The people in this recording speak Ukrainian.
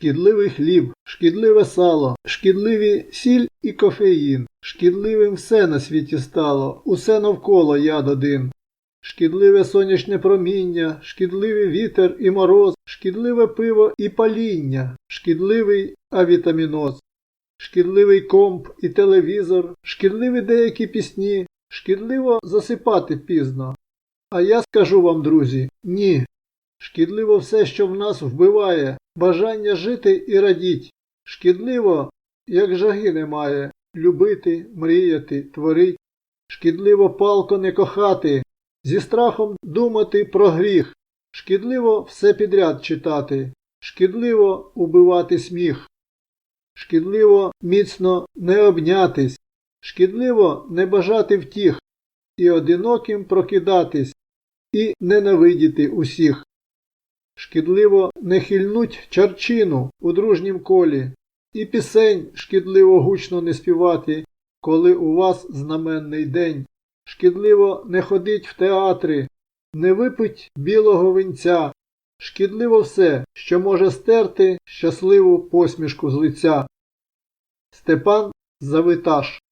шкідливий хліб, шкідливе сало, шкідливі сіль і кофеїн. Шкідливим все на світі стало, усе навколо яд один. Шкідливе сонячне проміння, шкідливий вітер і мороз, шкідливе пиво і паління, шкідливий авітаміноз, шкідливий комп і телевізор, шкідливі деякі пісні, шкідливо засипати пізно. А я скажу вам, друзі, ні. Шкідливо все, що в нас вбиває, бажання жити і радіть. Шкідливо, як жаги немає, любити, мріяти, творить. Шкідливо палко не кохати, зі страхом думати про гріх. Шкідливо все підряд читати, шкідливо убивати сміх. Шкідливо міцно не обнятись, шкідливо не бажати втіх, і одиноким прокидатись, і ненавидіти усіх. Шкідливо не хильнуть чарчину у дружнім колі, і пісень шкідливо гучно не співати, коли у вас знаменний день. Шкідливо не ходить в театри, не випить білого винця. Шкідливо все, що може стерти щасливу посмішку з лиця. Степан Завиташ